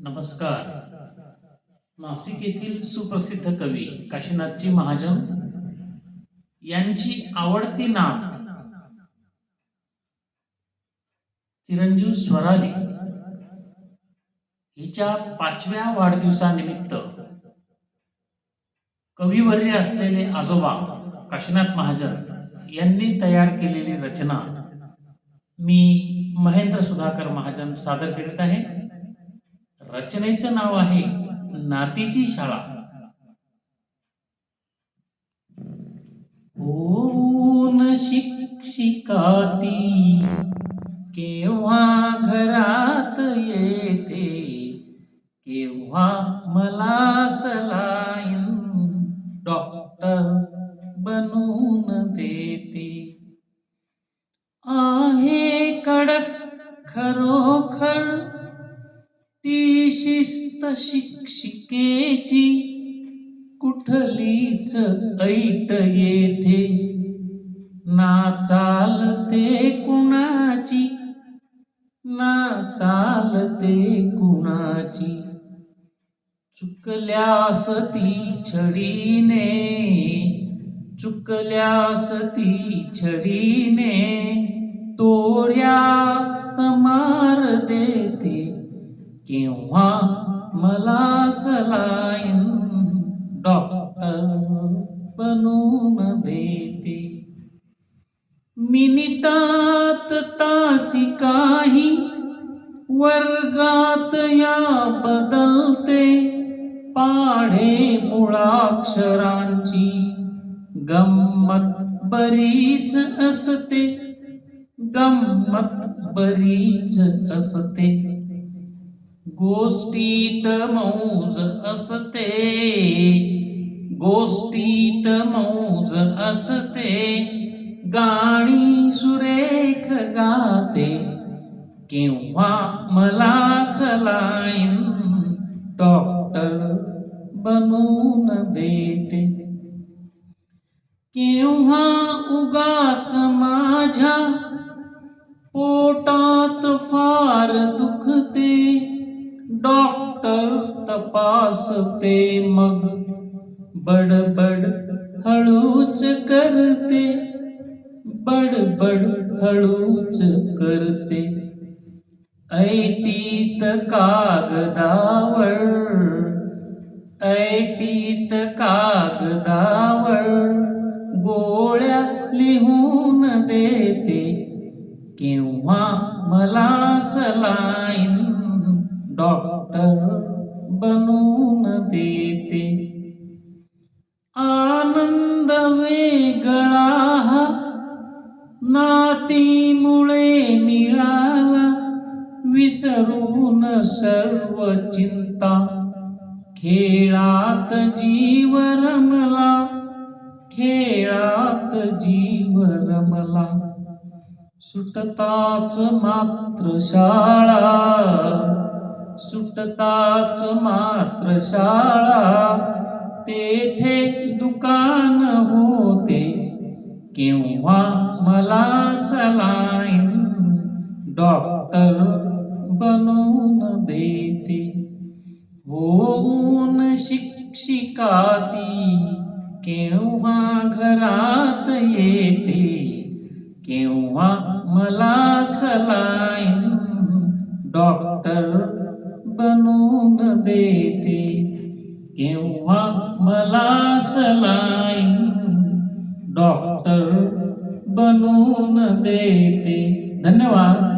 नमस्कार. नाशिक येथील सुप्रसिद्ध कवी काशीनाथजी महाजन यांची आवडती नात चिरंजीव स्वराली हिच्या पाचव्या वाढदिवसानिमित्त कविवर्य असलेले आजोबा काशीनाथ महाजन यांनी तयार केलेली रचना मी महेंद्र सुधाकर महाजन सादर करीत आहे. रचनेचं नाव आहे नातीची शाळा. ऊन शिक्षिकाती केव्हा घरात येते केव्हा मला सलाईन डॉक्टर बनून देते. आहे कडक खरोखर शिस्त शिक्षिकेची कुठलीच ऐट येथे. ना चालते कुणाची ना चालते कुणाची. चुकल्यास ती छडीने चुकल्यास ती छडीने तोऱ्यात मार देते. केव्हा मला सलाईन डॉक्टर बनून देते. मिनिटात तासी काही वर्गात या बदलते. पाढे मुळाक्षरांची गंमत बरीच असते. गंमत बरीच असते. गोष्टीत मौज असते. गोष्टीत मौज असते. गाणी सुरेख गाते. केव्हा मला सलाईन डॉक्टर बनवून देते. केव्हा उगाच माझ्या पोटात फार दुखते. डॉक्टर तपासते मग. बडबड हळूच करते. बडबड हळूच करते. ऐटीत कागदावर. ऐटीत कागदावर गोळ्या लिहून देते. किंवा मला सलाईन बनून देते आनंद वेगळा हा नातीमुळे मिळाला विसरून सर्व चिंता खेळात जीव रमला खेळात जीव रमला। सुटताच मात्र शाळा सुटताच मात्र शाळा तेथे दुकान होते. केव्हा मला सलाईन डॉक्टर बनवून देते. होऊन शिक्षिका ती केव्हा घरात येते. केव्हा मला सलाईन डॉक्टर बनून देते. केव्हा मला सलाईन डॉक्टर बनून देते. धन्यवाद.